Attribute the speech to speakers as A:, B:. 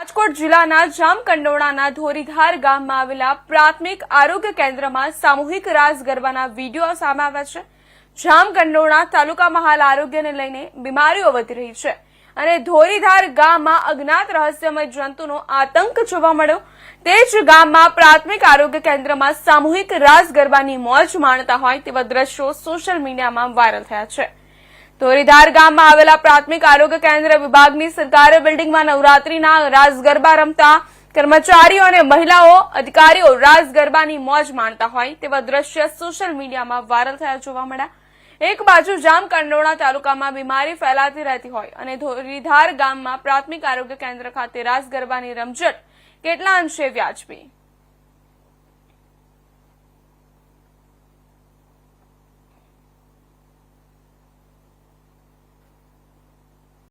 A: રાજકોટ જિલ્લાના જામકંડોળાના ધોરીધાર ગામમાં આવેલા પ્રાથમિક આરોગ્ય કેન્દ્રમાં સામૂહિક રાસ ગરબાના વીડિયો સામે આવ્યા છે. જામકંડોળા તાલુકામાં હાલ આરોગ્યને લઈને બીમારીઓ વધી રહી છે અને ધોરીધાર ગામમાં અજ્ઞાત રહસ્યમય જંતુનો આતંક જોવા મળ્યો. તે જ ગામમાં પ્રાથમિક આરોગ્ય કેન્દ્રમાં સામૂહિક રાસ ગરબાની મોજ માણતા હોય તેવા દ્રશ્યો સોશિયલ મીડિયામાં વાયરલ થયા છે. ધોરીધાર ગામમાં આવેલા પ્રાથમિક આરોગ્ય કેન્દ્ર વિભાગની સરકારી બિલ્ડિંગમાં નવરાત્રીના રાસ ગરબા રમતા કર્મચારીઓ અને મહિલાઓ, અધિકારીઓ રાસ ગરબાની મોજ માણતા હોય તેવા દ્રશ્ય સોશિયલ મીડિયામાં વાયરલ થયા જોવા મળ્યા. એક બાજુ જામકંડોળા તાલુકામાં બીમારી ફેલાતી રહેતી હોય અને ધોરીધાર ગામમાં પ્રાથમિક આરોગ્ય કેન્દ્ર ખાતે રાસ ગરબાની રમઝટ કેટલા અંશે વ્યાજબી?